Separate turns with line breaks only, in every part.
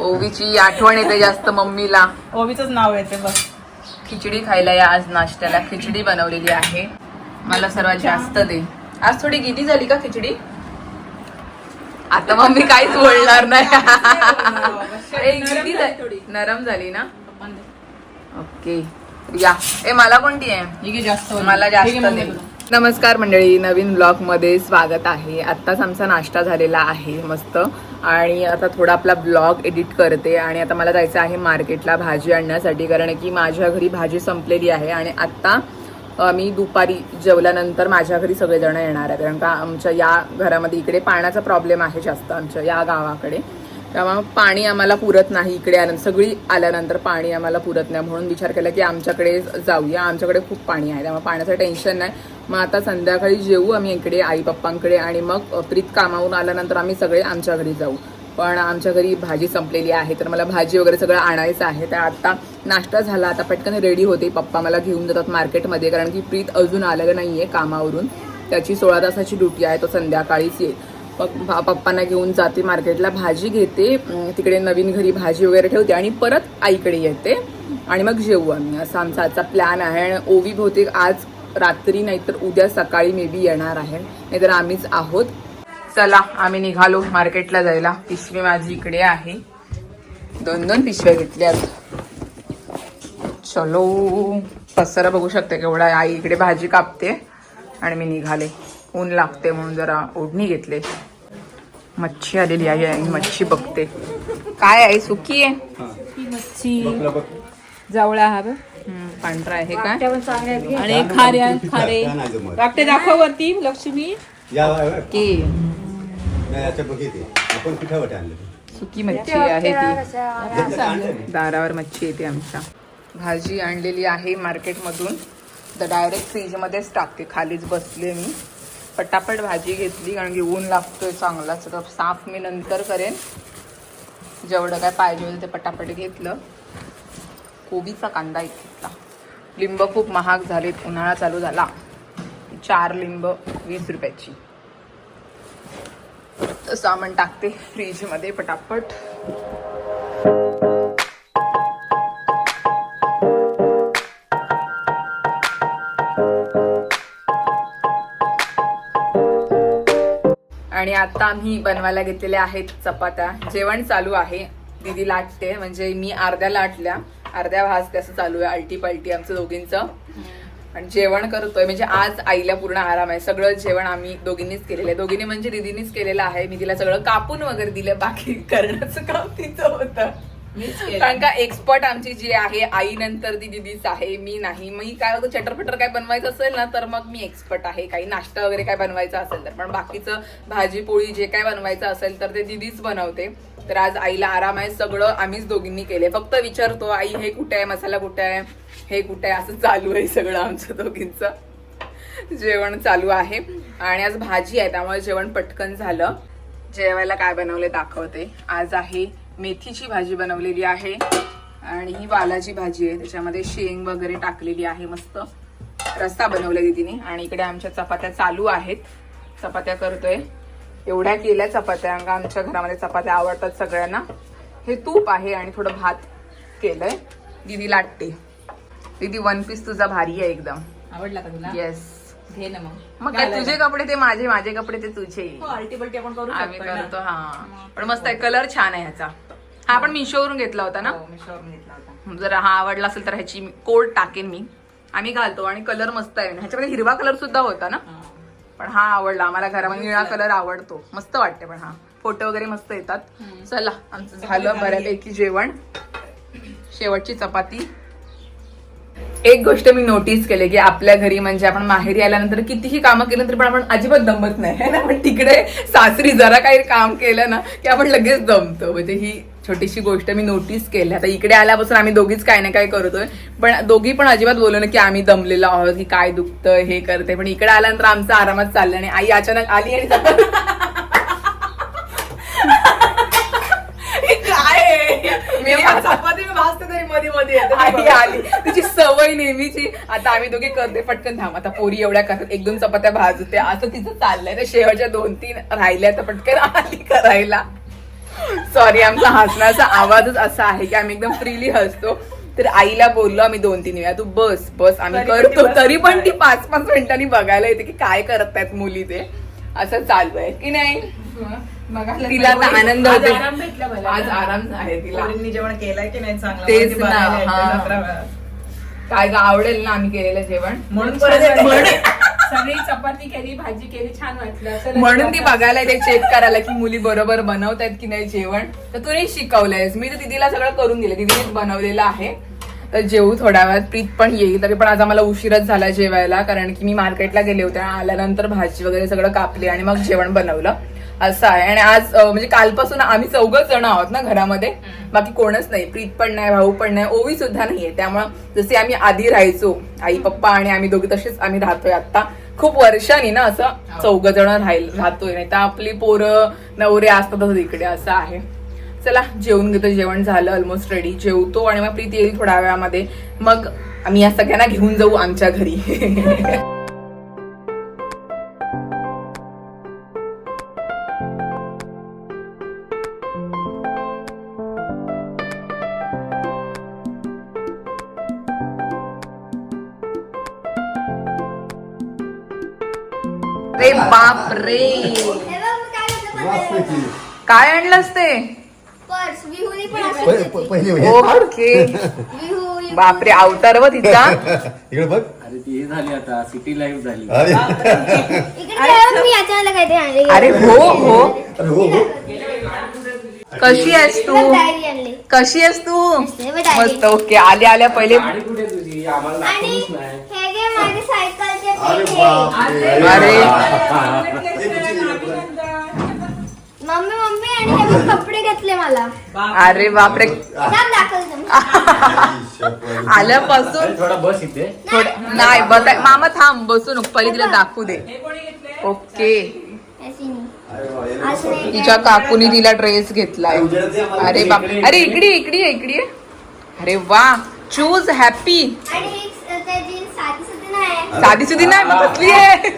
ओवीची आठवण येते जास्त मम्मीला.
ओवीच नाव येते बस
खिचडी खायला या आज नाश्त्याला. खिचडी बनवलेली आहे. मला सर्वात जास्त दे. आज थोडी गिनी झाली का खिचडी? आता मम्मी काहीच बोलणार नाही. नरम झाली ना? ओके. या. ए मला कोणती आहे?
ही.
मला जास्त दे. नमस्कार मंडळी नवीन ब्लॉगमध्ये स्वागत आहे. आत्ताच आमचा नाश्ता झालेला आहे मस्त. आणि आता थोडा आपला ब्लॉग एडिट करते आणि आता मला जायचं आहे मार्केटला भाजी आणण्यासाठी कारण की माझ्या घरी भाजी संपलेली आहे आणि आत्ता मी दुपारी जेवल्यानंतर माझ्या घरी सगळेजण येणार आहे कारण का आमच्या या घरामध्ये इकडे पाण्याचा प्रॉब्लेम आहे जास्त आमच्या या गावाकडे. त्यामुळे पाणी आम्हाला पुरत नाही इकडे आल्या सगळी आल्यानंतर पाणी आम्हाला पुरत नाही. म्हणून विचार केला की आमच्याकडे जाऊया. आमच्याकडे खूप पाणी आहे त्यामुळे पाण्याचं टेन्शन नाही. मग आता संध्याकाळी जेवू आम्ही इकडे आई पप्पांकडे आणि मग प्रीत कामावरून आल्यानंतर आम्ही सगळे आमच्या घरी जाऊ. पण आमच्या घरी भाजी संपलेली आहे तर मला भाजी वगैरे सगळं आणायचं आहे. तर आता नाश्ता झाला आता पटकन रेडी होते. पप्पा मला घेऊन जातात मार्केटमध्ये कारण की प्रीत अजून आलेलं नाही आहे कामावरून. त्याची सोळा तासाची ड्युटी आहे तो संध्याकाळीच येईल. पप्पांना घेऊन जाते मार्केटला भाजी घेते तिकडे नवीन घरी भाजी वगैरे ठेवते आणि परत आईकडे येते. आणि मग जेवू आम्ही. असा आमचा आजचा प्लॅन आहे आणि ओवी बहुतेक आज रात्री नाहीतर उद्या सकाळी मे बी येणार आहे. नाहीतर आम्हीच आहोत. चला आम्ही निघालो मार्केटला जायला. पिशवी माझी इकडे आहे. दोन दोन पिशव्या घेतल्यात. चलो. पसारा बघू शकते केवढा आहे. आई इकडे भाजी कापते आणि मी निघाले. ऊन लागते म्हणून जरा ओढणी घेतले. मच्छी आलेली आहे आणि मच्छी बघते. काय आहे? सुकी आहे?
मच्छी.
जावळा हा.
हम्म, पांढरा आहे काय?
आणि खाऱ्या खारे. वाटते दाखव वरती लक्ष्मी.
की सुकी मच्छी आहे ती. दारावर मच्छी येते आमच्या. भाजी आणलेली आहे मार्केटमधून. तर डायरेक्ट फ्रीजमध्येच टाकते खालीच बसले मी. पटापट भाजी घेतली कारण की ऊन लागतोय चांगलाच. तर साफ मी नंतर करेन. जेवढं काय पाहिजे होतं ते पटापट घेतलं. कोबीचा कांदा एक घेतला. लिंब खूप महाग झालेत उन्हाळा चालू झाला. चार लिंब वीस रुपयाची. तर सामान टाकते फ्रीजमध्ये पटापट. आणि आता आम्ही बनवायला घेतलेल्या आहेत चपात्या. जेवण चालू आहे. दीदी लाटते म्हणजे मी अर्ध्या लाटल्या. अर्ध्या भाजते असं चालू आहे अल्टी पलटी आमचं दोघींचं. आणि जेवण करतोय म्हणजे आज आईला पूर्ण आराम आहे. सगळं जेवण आम्ही दोघींनीच केलेलं आहे. दोघींनी म्हणजे दीदीनीच केलेलं आहे. मी तिला सगळं कापून वगैरे दिलं बाकी करण्याचं काम तिचं होतं. कारण का एक्सपर्ट आमची जी आहे आई नंतर ती दिदीच आहे मी नाही. मी काय होतं चटरपटर काय बनवायचं असेल ना तर मग मी एक्सपर्ट आहे. काही नाश्ता वगैरे काय बनवायचा असेल तर. पण बाकीचं भाजी पोळी जे काय बनवायचं असेल तर ते दिदीच बनवते. तर आज आईला आराम आहे सगळं आम्हीच दोघींनी केले फक्त विचारतो आई हे कुठे आहे? मसाला कुठे आहे? हे कुठे आहे? असं चालू आहे सगळं आमचं दोघींचं. जेवण चालू आहे. आणि आज भाजी आहे त्यामुळे जेवण पटकन झालं. जेवायला काय बनवले दाखवते. आज आहे मेथीची भाजी बनवलेली आहे आणि ही वालाची भाजी आहे. त्याच्यामध्ये शेंग वगैरे टाकलेली आहे मस्त. रस्ता बनवला तिने. आणि इकडे आमच्या चपात्या चालू आहेत. चपात्या करतोय. एवढ्या केल्या चपात्या. आमच्या घरामध्ये चपात्या आवडतात सगळ्यांना. हे तूप आहे आणि थोडं भात केलंय. दीदी लाटते. दीदी वन पीस तुझा भारी आहे एकदम.
आवडला का तुला?
येस
घे ना मग.
मग काय तुझे कपडे ते माझे माझे कपडे ते तुझे.
आपण करू
आम्ही
शकतो ना.
करतो हा. पण मस्त आहे कलर छान आहे ह्याचा हा पण मिशोवरून घेतला होता ना?
हो, मी शॉर्ट घेतला होता.
जर हा आवडला असेल तर ह्याची कोड टाकेन मी. आम्ही घालतो आणि कलर मस्त आहे. ह्याच्यामध्ये हिरवा कलर सुद्धा होता ना?
हा.
पण हा आवडला. आम्हाला घरामध्ये निळा कलर आवडतो. मस्त वाटते पण हा. फोटो वगैरे मस्त येतात. चला आमचं झालं बऱ्यापैकी जेवण. शेवटची चपाती. एक गोष्ट मी नोटीस केली की आपल्या घरी म्हणजे आपण माहेरी आल्यानंतर कितीही कामं केलं तरी पण आपण अजिबात दमत नाही है ना? पण तिकडे सासरी जरा काही काम केलं ना की आपण लगेच दमतो. म्हणजे ही छोटीशी गोष्ट मी नोटीस केली. आता इकडे आल्यापासून आम्ही दोघीच काय ना काय करतोय. पण दोघी पण अजिबात बोलू ना की आम्ही दमलेलो आहोत की काय दुखतं हे करते पण इकडे आल्यानंतर आमचं आरामात चाललं आणि आई अचानक आली आणि हे काय आहे? मी
चपाती मी भाजते तरी मध्ये मध्ये.
आई आली तिची सवय नेहमीची. आता आम्ही दोघे करते पटकन थांब. आता पोरी एवढ्या करतात एक दोन चपात्या भाजते. असं तिचं चाललंय तर शेवटच्या दोन तीन राहिल्या तर पटकन आली करायला. सॉरी आमचा हसण्याचा आवाजच असा आहे की आम्ही एकदम फ्रीली हसतो. तर आईला बोललो आम्ही दोन तीन वेळा. तू बस बस. आम्ही करतो. तरी पण ती पाच पाच मिनिटांनी बघायला येते की काय करत आहेत मुली ते. असं चालू आहे. की नाही? तिला आता. आनंद
आज
होतो.
आराम भेटला मला.
आज आराम आहे तिला.
पोरींनी जेवण केलंय की नाही चांगलं?
तेच
म्हणजे
ना,
बघायला येते
हा.
जत्रा वेळा.
काय ग आवडेल ना आम्ही केलेलं जेवण.
म्हणून परत येते.
सगळी चपाती केली भाजी केली छान वाटलं.
म्हणून ती बघायला येते चेक करायला की मुली बरोबर बनवतायत की नाही जेवण. तर तू नाही शिकवलंयस. मी तर दिदीला सगळं करून दिलं. दिदीनेच बनवलेलं आहे. तर जेवू थोड्या वेळात. प्रीत पण येईल तरी पण आज आम्हाला उशीरच झाला जेवायला. कारण की मी मार्केटला गेले होते आणि आल्यानंतर भाजी वगैरे सगळं कापली आणि मग जेवण बनवलं. असं आहे. आणि आज म्हणजे कालपासून आम्ही चौघच जण आहोत ना घरामध्ये. बाकी कोणच नाही. प्रीत पण नाही भाऊ पण नाही ओवी सुद्धा नाहीये. त्यामुळं जसे आम्ही आधी राहायचो आई पप्पा आणि आम्ही दोघे तसेच आम्ही राहतोय आता खूप वर्षांनी ना असं चौघ जण राहील राहतोय. नाही तर आपली पोरं नवरे असतातच इकडे असं आहे. चला जेवून घेतो. जेवण झालं ऑलमोस्ट रेडी जेवतो आणि मग प्रीती येईल थोड्या वेळामध्ये. मग आम्ही या सगळ्यांना घेऊन जाऊ आमच्या घरी. बाप रे
वाफेची.
काय आणलंस ते?
पर्स विहुरी पण असू
पहि-
शकते.
प- पहिली
ओके. बापरे अवतार व तिचा.
इकडे बघ.
अरे ती हे झाली आता सिटी लाईफ झाली.
अरे.
इकडे काय मी याच्याला काहीतरी आणले.
अरे हो हो.
अरे हो हो.
कशी आहेस तू?
डायरी आणली.
कशी आहेस तू?
हे डायरी.
मस्त ओके. आल्या आल्या पहिले.
गाडी कुठे तुझी? आम्हाला
आणि
दाखवलीच नाही.
हे घे माझे सायकलचे
अरे
अरे.
मम्मी मम्मी आणि हे बघ कपडे घेतले मला.
अरे बापरे.
थांब दाखवते.
आल्यापासून
थोडा बस इथे.
थोडं नाही. बस मामा थांब बसू नको पहिले तिला दाखवू दे. ओके.
अशी नाही. असं नाही.
तिच्या काकूनी तिला ड्रेस घेतलाय. अरे बाप अरे इकडे इकडे इकडे. अरे वा. चूज हॅपी
आणि साधी नाही
साधी नाही मग कसली आहे?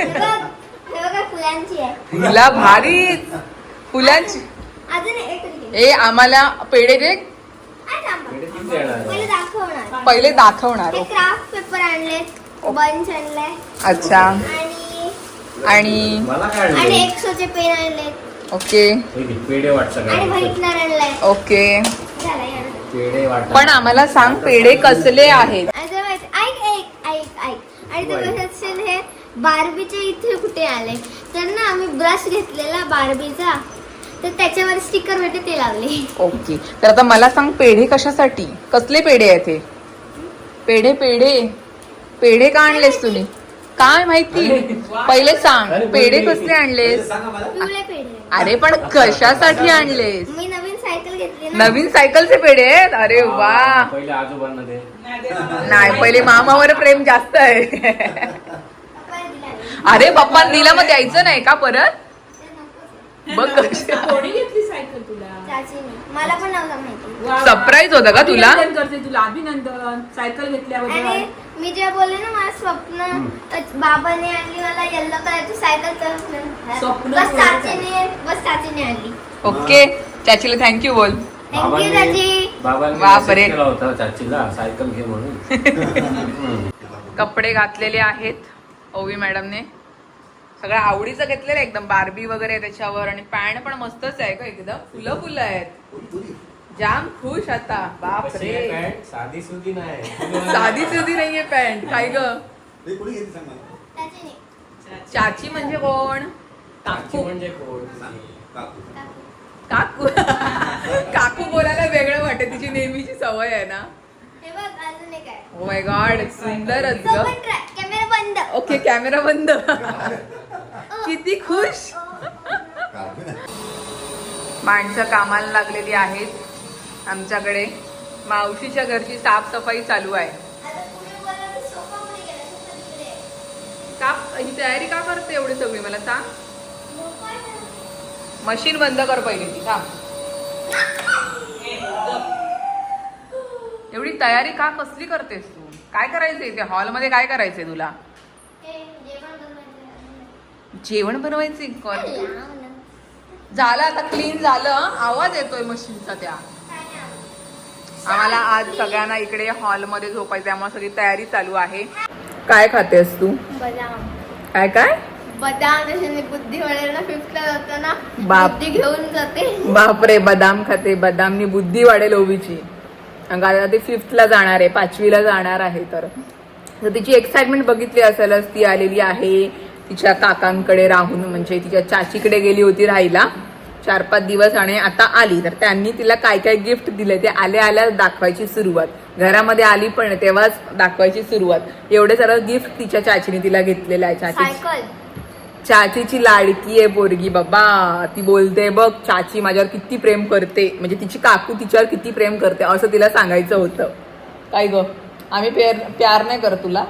फुलांची
तुला भारी. फुलांची.
अजून एक घे.
ए आम्हाला पेढे दे?
पहिले दाखवणार.
पहिले दाखवणार
क्राफ्ट पेपर आणले बंच आणलाय
अच्छा.
आणि? एक्सोचे पेन आणले.
ओके.
हे पेढे
ओके. पण आम्हाला सांग पेढे कसले आहेत
आणि ते माहिती- ऐक ऐक ऐक ऐक आणि ते असेल हे? बार्बीच्या इथे कुठे आले? तर ना आम्ही ब्रश घेतलेला बार्बीचा. तर त्याच्यावर स्टिकर भेटे ते लावले.
ओके. तर आता मला सांग पेढे कशासाठी? कसले पेढे आहेत हे? पेढे पेढे. पेढे का आणलेस तुम्ही काय माहिती? पहिले सांग पेढे कसले आणलेस?
पिवळे पेढे.
अरे पण कशासाठी आणलेस?
मी नवीन सायकल घेतली ना.
नवीन सायकलचे पेढे आहेत? अरे वा
पहिले आजोबांना दे
नाही पहिले मामावर प्रेम जास्त आहे. अरे बाप्पा दिला मग द्यायचं नाही का परत. बघ कशी
कोणी घेतली सायकल तुला?
चाचीने. मला पण नव्हतं माहिती
वा.
सरप्राईज होता का तुला?
अभिनंदन करते तुला अभिनंदन. सायकल घेतल्याबद्दल
मी जे बोलले ना मला स्वप्न बाबाने आणली मला येल्लो कलरची सायकल
स्वप्न
बस चाचीने बस चाचीने आणली.
ओके चाचीला थँक्यू बोल.
थँक्यू चाची.
बाबांनी
बापरे.
message केला होता चाचीला सायकल घे म्हणून.
कपडे घातलेले आहेत ओवी मॅडमने. सगळं आवडीचं घेतलेलं आहे एकदम. बार्बी वगैरे आहे त्याच्यावर आणि पॅन्ट पण मस्तच आहे का एकदम. फुलं फुलं आहेत. जाम खुश आता. बाप
कशी आहे
रे
पॅन्ट? साधी सुधी नाही.
साधी सुधी नाहीये पॅन्ट. काय ग?
हे सांग? मला
चाची म्हणजे कोण?
काकी. म्हणजे कोण?
काकू.
काकू. काकू. सवय आहे ना?
हे बघ अजून एक आहे.
ओ माय गॉड सुंदरच ग
कॅमेरा बंद.
ओके कॅमेरा बंद. किती खुश.
काकू ना.
माणसं कामाला लागलेली आहेत. आमच्याकडे मावशीच्या घरची साफसफाई चालू आहे.
आता पुढे बोलला तर सोफा पुढे गेला सोफा तिकडे. आहे.
का ही तयारी का करते एवढी सगळी मला सांग?
आहे.
मशीन बंद कर पहिली ती थांब. एवढी तयारी का कसली करतेस तू? काय करायचंय ते? हॉलमध्ये काय करायचंय तुला?
हे जेवण बनवायचं ना.
झालं आता क्लीन झालं आवाज येतोय मशीनचा त्या. आम्हाला आज सगळ्यांना इकडे हॉलमध्ये झोपायचं त्यामुळे सगळी तयारी चालू आहे. काय खातेस तू?
बदाम.
काय काय?
बदाम बुद्धी वाढायला फिफ्थला जातो ना
बाप.
बुद्धी घेऊन जाते.
बापरे बदाम खाते. बदामनी बुद्धी वाढेल ओवीची. आता ते फिफ्थला जाणार आहे पाचवीला जाणार आहे तर. तर तिची एक्साइटमेंट बघितली असेलच ती आलेली आहे तिच्या काकांकडे राहून म्हणजे तिच्या चाचीकडे गेली होती राहायला. चार पाच दिवस आणि आता आली. तर त्यांनी तिला काय काय गिफ्ट दिले ते आल्या आल्या दाखवायची सुरुवात. घरामध्ये आली पण तेव्हाच दाखवायची सुरुवात. एवढे सर्व गिफ्ट तिच्या चाचीने तिला घेतलेलं आहे चाची चाचीची लाडकी आहे पोरगी बाबा. ती बोलते बघ चाची माझ्यावर किती प्रेम करते. म्हणजे तिची काकू तिच्यावर किती प्रेम करते असं तिला सांगायचं होतं. काय ग? आम्ही प्यार प्यार नाही करत तुला.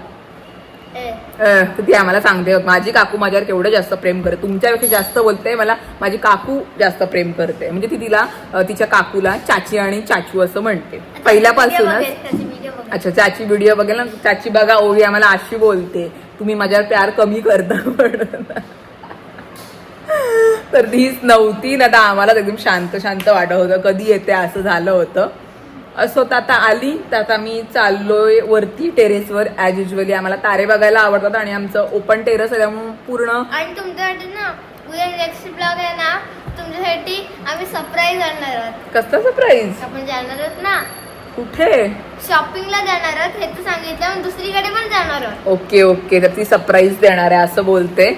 ती आम्हाला सांगते माझी काकू माझ्यावर केवढं जास्त प्रेम करते. तुमच्यापेक्षा जास्त बोलते मला माझी काकू जास्त प्रेम करते. म्हणजे ती तिला तिच्या काकूला चाची आणि चाचू असं म्हणते. पहिल्यापासूनच
बघेल.
अच्छा चाची व्हिडिओ बघेल ना? चाची बघा ओवी आम्हाला अशी बोलते तुम्ही माझ्यावर प्यार कमी करता म्हणून. तर तीच नव्हती ना तर आम्हाला एकदम शांत शांत वाटत होतं. कधी येते असं झालं होतं. असं तर आता आली. तर आता मी चाललोय वरती टेरेसवर ॲज युजली आम्हाला तारे बघायला आवडतात आणि आमचं ओपन टेरेस आहे त्यामुळे पूर्ण
आणि तुमच्यासाठी ना उद्या नेक्स्ट ब्लॉग आहे ना तुमच्यासाठी आम्ही सरप्राईज आणणार आहोत.
कसलं सरप्राईज
आपण जाणार आहोत ना?
कुठे?
शॉपिंगला जाणार आहोत हे तर सांगितलं दुसरीकडे पण जाणार आहोत.
ओके ओके तर ती सरप्राईज देणार आहे असं बोलते.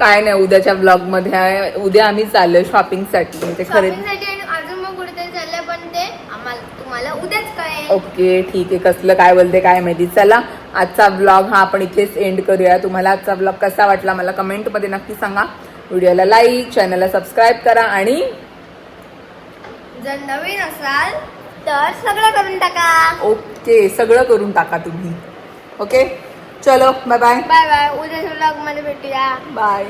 काय नाही उद्याच्या ब्लॉगमध्ये आहे. उद्या आम्ही चाललोय शॉपिंगसाठी ते खरेदी
शॉपिंगसाठी आणि अजून मग कुठेतरी चाललंय पण ते आम्हाला तुम्हाला उद्याच कळेल
ओके ठीक आहे. कसलं काय बोलते काय माहिती. चला आजचा ब्लॉग हा आपण इथेच एंड करूया. तुम्हाला आजचा ब्लॉग कसा वाटला मला कमेंटमध्ये नक्की सांगा. व्हिडिओला लाईक चॅनलला सबस्क्राईब करा आणि
जर नवीन असाल तर सगळं करून टाका.
ओके सगळं करून टाका तुम्ही. ओके? चलो बाय बाय
बाय बाय उद्याच्या ब्लॉगमध्ये भेटूया.
बाय